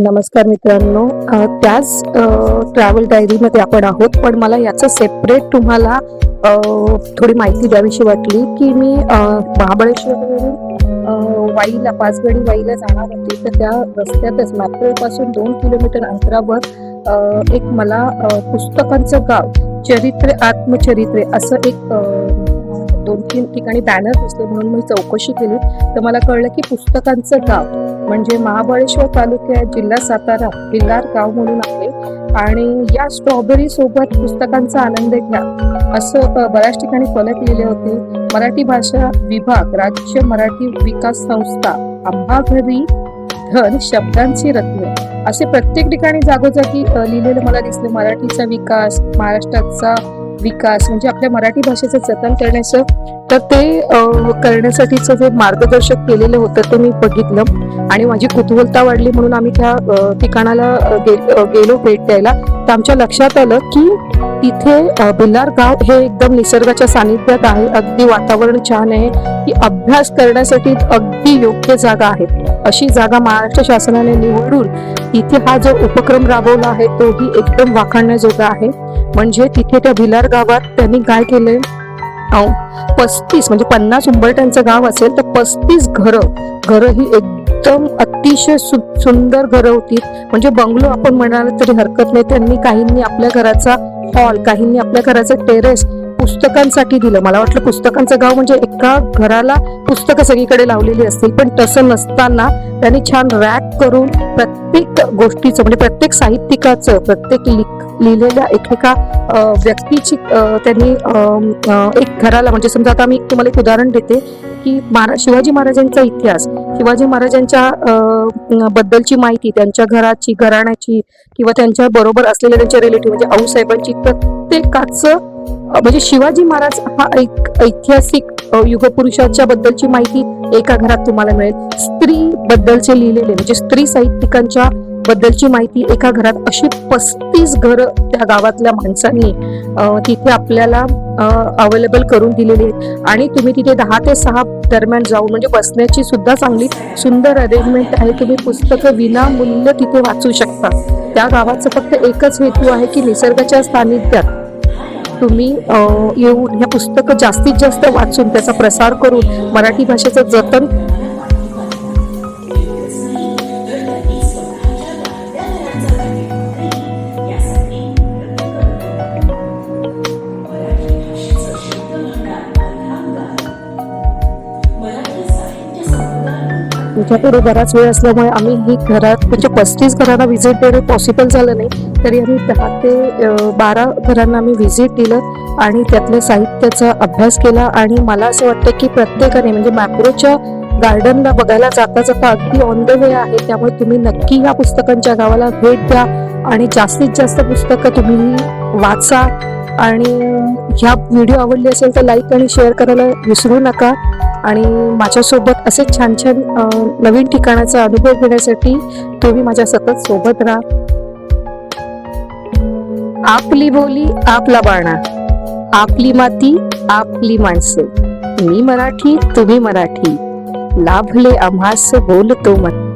नमस्कार मित्रांनो. त्याच ट्रॅव्हल डायरीमध्ये आपण आहोत पण मला याचं सेपरेट तुम्हाला थोडी माहिती द्यावीशी वाटली की मी महाबळेश्वरवरून वाईला पाचगडी वाईला जाणार होते. तर त्या रस्त्यातच मॅक्रोपासून दोन किलोमीटर अंतरावर एक मला पुस्तकांचं गाव चरित्रे आत्मचरित्रे असं एक दोन तीन ठिकाणी बॅनर दिसले म्हणून मी चौकशी केली. तर मला कळलं की पुस्तकांचं गाव म्हणजे महाबळेश्वर तालुक्यात जिल्हा सातारा भिल्लार गाव म्हणून आहे. आणि या स्ट्रॉबेरी सोबत पुस्तकांचा आनंद घ्या. असं बऱ्याच ठिकाणी फलक लिहिले होते. मराठी भाषा विभाग राज्य मराठी विकास संस्था आंबाघरी घरी धन शब्दांची रत्ने. असे प्रत्येक ठिकाणी जागोजागी लिहिलेलं मला दिसले. मराठीचा विकास महाराष्ट्राचा विकास म्हणजे आपल्या मराठी भाषेचं जतन करण्याचं तर ते करण्यासाठीचं जे मार्गदर्शक केलेलं होतं ते मी बघितलं. आणि माझी कुतूहलता वाढली म्हणून आम्ही त्या ठिकाणाला गे- गेलो भेट द्यायला. तर आमच्या लक्षात आलं की तिथे अ, भिल्लार गाव हे एकदम निसर्गाच्या सानिध्यात आहे. अगदी वातावरण छान आहे. की अभ्यास करण्यासाठी अगदी योग्य जागा आहे अशी जागा महाराष्ट्र शासनाने निवडून तिथे हा जो उपक्रम राबवला आहे तोही एकदम वाखाणण्याजोगा आहे. म्हणजे तिथे त्या भिलार गावात त्यांनी काय केलंय? पस्तीस म्हणजे पन्नास उंबरट्यांचं गाव असेल तर पस्तीस घरं घरं ही एकदम अतिशय सु सुंदर घरं होती. म्हणजे बंगलो आपण म्हणाल तरी हरकत नाही. त्यांनी काहींनी आपल्या घराचा हॉल काहींनी आपल्या घराचं टेरेस पुस्तकांसाठी दिलं. मला वाटलं पुस्तकांचं गाव म्हणजे एका घराला पुस्तकं सगळीकडे लावलेली असतील पण तसं नसताना त्यांनी छान रॅक करून प्रत्येक गोष्टीचं म्हणजे प्रत्येक साहित्यिकाचं प्रत्येक लिख लिहिलेल्या एकेका व्यक्तीची त्यांनी एक घराला म्हणजे समजा आता मी तुम्हाला एक उदाहरण देते की महारा शिवाजी महाराजांचा इतिहास शिवाजी महाराजांच्या बद्दलची माहिती त्यांच्या घराची घराण्याची किंवा त्यांच्या बरोबर असलेल्या त्यांच्या रिलेटिव्ह म्हणजे आऊसाहेबांची प्रत्येकाचं म्हणजे शिवाजी महाराज हा एक ऐतिहासिक युगपुरुषाच्या बद्दलची माहिती एका घरात तुम्हाला मिळेल. स्त्री बद्दलचे लिहिलेले म्हणजे स्त्री साहित्यिकांच्या बद्दलची माहिती एका घरात अशी पस्तीस घर त्या गावातल्या माणसांनी तिथे आपल्याला अवेलेबल करून दिलेली आहेत. आणि तुम्ही तिथे दहा ते सहा दरम्यान जाऊ म्हणजे बसण्याची सुद्धा चांगली सुंदर अरेंजमेंट आहे. तुम्ही पुस्तकं विनामूल्य तिथे वाचू शकता. त्या गावाचं फक्त एकच हेतू आहे की निसर्गाच्या सानिध्यात तुम्ही येऊन ह्या पुस्तकं जास्तीत जास्त वाचून त्याचा प्रसार करून मराठी भाषेचं जतन तुमच्याकडे बराच वेळ असल्यामुळे आम्ही ही घरात म्हणजे पस्तीस घरांना व्हिजिट देणं पॉसिबल झालं नाही. तरी आम्ही दहा ते बारा घरांना आम्ही व्हिजिट दिलं आणि त्यातल्या साहित्याचा अभ्यास केला आणि मला असं वाटतं की प्रत्येकाने म्हणजे मॅप्रोच्या गार्डनला बघायला जाता जाता अगदी ऑन द वे आहे त्यामुळे तुम्ही नक्की या पुस्तकांच्या गावाला भेट द्या आणि जास्तीत जास्त पुस्तकं तुम्ही वाचा आणि ह्या व्हिडिओ आवडली असेल तर लाईक आणि शेअर करायला विसरू नका आणि माझ्यासोबत असे छान छान नवीन ठिकाणाचा अनुभव घेण्यासाठी तुम्ही माझ्या सतत सोबत राहा. आपली बोली आपला बाणा. आपली माती आपली माणसे. मी मराठी तुम्ही मराठी. लाभले आम्हास बोलतो मत.